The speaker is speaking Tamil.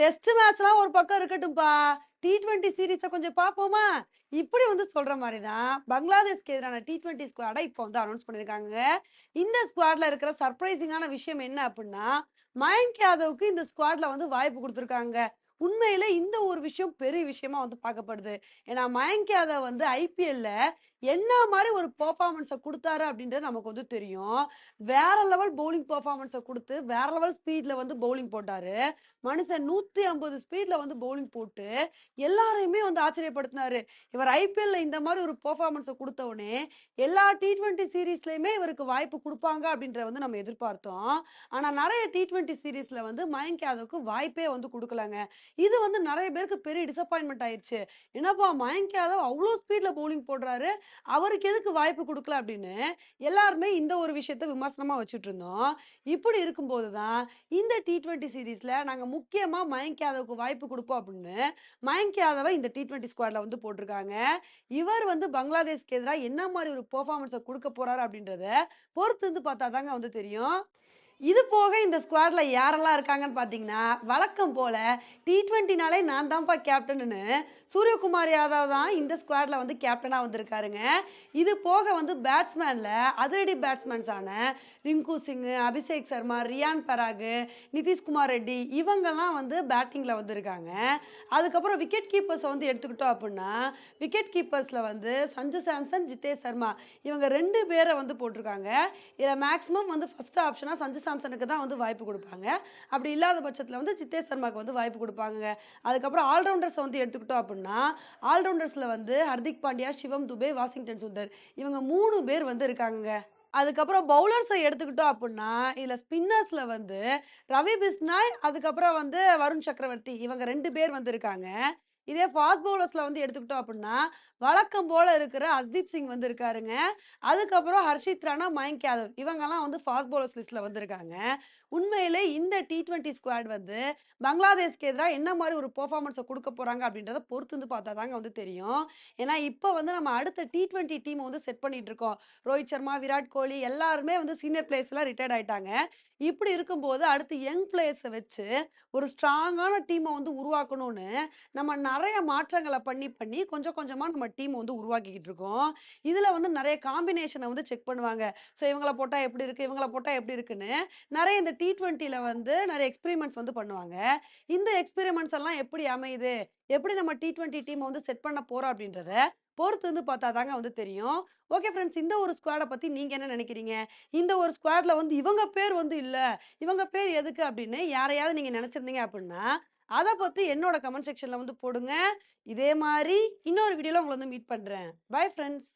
டெஸ்ட் மேட்ச்லாம் ஒரு பக்கம் இருக்கட்டும்பா. டி20 சீரிஸ கொஞ்சம் பார்ப்போமா? இப்படி வந்து சொல்ற மாதிரி தான் பங்களாதேஷ்க்கு எதிரான டி20 ஸ்குவாட இப்போ வந்து அனௌன்ஸ் பண்ணியிருக்காங்க. இந்த ஸ்குவாட்ல இருக்கிற சர்ப்ரைசிங்கான விஷயம் என்ன அப்படின்னா மயங்க் யாதவுக்கு இந்த ஸ்குவாட்ல வந்து வாய்ப்பு கொடுத்துருக்காங்க உண்மையில இந்த ஒரு விஷயம் பெரிய விஷயமா வந்து பார்க்கப்படுது. ஏன்னா மயங்க் யாதவ் வந்து ஐபிஎல்ல என்ன மாதிரி ஒரு பெர்ஃபார்மன்ஸை கொடுத்தாரு அப்படின்றது நமக்கு வந்து தெரியும். வேற லெவல் பவுலிங் பெர்ஃபார்மன்ஸை கொடுத்து வேற லெவல் ஸ்பீட்ல வந்து பவுலிங் போட்டாரு. மனுஷன் 150 ஸ்பீட்ல வந்து பவுலிங் போட்டு, எல்லாரையுமே வந்து ஆச்சரியப்படுத்தினாரு. இவர் ஐபிஎல்ல இந்த மாதிரி ஒரு பெர்ஃபார்மன்ஸை கொடுத்தவுடனே எல்லா டி ட்வெண்ட்டி சீரீஸ்லயுமே இவருக்கு வாய்ப்பு கொடுப்பாங்க அப்படின்றத வந்து நம்ம எதிர்பார்த்தோம். ஆனா நிறைய டி ட்வெண்ட்டி சீரீஸ்ல வந்து மயங்கியாதவுக்கு வாய்ப்பே வந்து கொடுக்கலாங்க இது வந்து நிறைய பேருக்கு பெரிய டிசப்பாயின்மெண்ட் ஆயிடுச்சு என்னப்பா மயங்க் யாதவ் அவ்வளோ ஸ்பீட்ல பவுலிங் போடுறாரு. அவருக்கு எதுக்கு வாய்ப்பு கொடுக்கல அப்படின்னு எல்லாருமே இந்த ஒரு விஷயத்த விமர்சனமா வச்சுட்டு இருந்தோம். இப்படி இருக்கும்போது தான் இந்த டி20 சீரிஸ்ல நாங்க முக்கியமா மயங்க் யாதவுக்கு வாய்ப்பு கொடுப்போம் அப்படின்னு மயங்க் யாதவை இந்த டி20 ஸ்குவாட்ல வந்து போட்டிருக்காங்க. இவர் வந்து பங்களாதேஷ்க்கு எதிராக என்ன மாதிரி ஒரு பெர்ஃபார்மன்ஸை கொடுக்க போறாரு அப்படின்றத பொறுத்து இருந்து பார்த்தா தாங்க வந்து தெரியும். இது போக இந்த ஸ்குவாடில் யாரெல்லாம் இருக்காங்கன்னு பார்த்தீங்கன்னா, வழக்கம் போல் டி ட்வெண்ட்டினாலே நான் தான்ப்பா கேப்டன்னு சூரியகுமார் யாதவ் தான் இந்த ஸ்குவாடில் வந்து கேப்டனாக வந்திருக்காருங்க. இது போக வந்து பேட்ஸ்மேன்ல அதிரடி பேட்ஸ்மேன்ஸான ரிங்கு சிங்கு அபிஷேக் சர்மா, ரியான் பராகு நிதிஷ்குமார் ரெட்டி இவங்கெல்லாம் வந்து பேட்டிங்கில் வந்திருக்காங்க. அதுக்கப்புறம் விக்கெட் கீப்பர்ஸை வந்து எடுத்துக்கிட்டோம் அப்படின்னா விக்கெட் கீப்பர்ஸில் வந்து சஞ்சு சாம்சன், ஜிதேஷ் சர்மா இவங்க ரெண்டு பேரை வந்து போட்டிருக்காங்க. இதில் மேக்ஸிமம் வந்து ஃபஸ்ட் ஆப்ஷனாக சஞ்சு சாம்சனுக்கு தான் வந்து வாய்ப்பு கொடுப்பாங்க. அப்படி இல்லாத பட்சத்தில் வந்து ஜிதேஷ் சர்மாக்கு வந்து வாய்ப்பு கொடுப்பாங்க அதுக்கப்புறம் ஆல்ரவுண்டர்ஸை வந்து எடுத்துக்கிட்டோம் அப்படின்னா ஆல்ரவுண்டர்ஸில் வந்து ஹர்திக் பாண்டியா, சிவம் துபே, வாஷிங்டன் சுந்தர் இவங்க மூணு பேர் வந்து இருக்காங்க அதுக்கப்புறம் பவுலர்ஸை எடுத்துக்கிட்டோம் அப்படின்னா இதில் ஸ்பின்னர்ஸில் வந்து ரவி பிஸ்னாய், அதுக்கப்புறம் வந்து வருண் சக்கரவர்த்தி இவங்க ரெண்டு பேர் வந்து இருக்காங்க. இதே ஃபாஸ்ட் பவுலர்ஸ்ல வந்து எடுத்துக்கிட்டோம் அப்படின்னா வழக்கம் போல இருக்கிற அஸ்தீப் சிங் வந்து இருக்காருங்க. அதுக்கப்புறம் ஹர்ஷித் ராணா, மயங்க் யாதவ் இவங்கலாம் வந்து ஃபாஸ்ட் பவுலர்ஸ் லிஸ்ட்ல வந்திருக்காங்க. உண்மையிலே இந்த டி20 ஸ்குவாட் வந்து பங்களாதேஷ்க்கு எதிராக என்ன மாதிரி ஒரு பெர்ஃபார்மன்ஸை கொடுக்க போறாங்க அப்படின்றத பொறுத்து வந்து பார்த்தா தாங்க வந்து தெரியும். ஏன்னா இப்போ வந்து நம்ம அடுத்த டி ட்வெண்ட்டி டீமை வந்து செட் பண்ணிட்டு இருக்கோம். ரோஹித் சர்மா, விராட் கோலி எல்லாருமே வந்து சீனியர் பிளேயர்ஸ்லாம் ரிட்டையர்ட் ஆயிட்டாங்க. இப்படி இருக்கும்போது அடுத்து யங் பிளேயர்ஸை வச்சு ஒரு ஸ்ட்ராங்கான டீமை வந்து உருவாக்கணும்னு நம்ம நிறைய மாற்றங்களை பண்ணி, பண்ணி கொஞ்சம் கொஞ்சமா நம்ம டீம் வந்து உருவாக்கிக்கிட்டு இருக்கோம். இதுல வந்து நிறைய காம்பினேஷனை வந்து செக் பண்ணுவாங்க. ஸோ இவங்களை போட்டா எப்படி இருக்கு? இவங்களை போட்டா எப்படி இருக்குன்னு நிறைய இந்த டி20ல வந்து நிறைய எக்ஸ்பெரிமெண்ட்ஸ் வந்து பண்ணுவாங்க. இந்த எக்ஸ்பெரிமெண்ட்ஸ் எல்லாம் எப்படி அமையுது? எப்படி நம்ம டி ட்வெண்ட்டி டீமை வந்து செட் பண்ண போறோம் அப்படின்றத பொறுத்து வந்து பார்த்தா தாங்க வந்து தெரியும். ஓகே ஃப்ரெண்ட்ஸ் இந்த ஒரு ஸ்குவாடை பற்றி நீங்கள் என்ன நினைக்கிறீங்க இந்த ஒரு ஸ்குவாடில் வந்து இவங்க பேர் வந்து இல்லை இவங்க பேர் எதுக்கு அப்படின்னு யாரையாவது நீங்கள் நினச்சிருந்தீங்க அப்படின்னா அத பத்தி என்னோட கமெண்ட் செக்ஷன்ல வந்து போடுங்க. இதே மாதிரி இன்னொரு வீடியோல உங்கள வந்து மீட் பண்றேன். Bye friends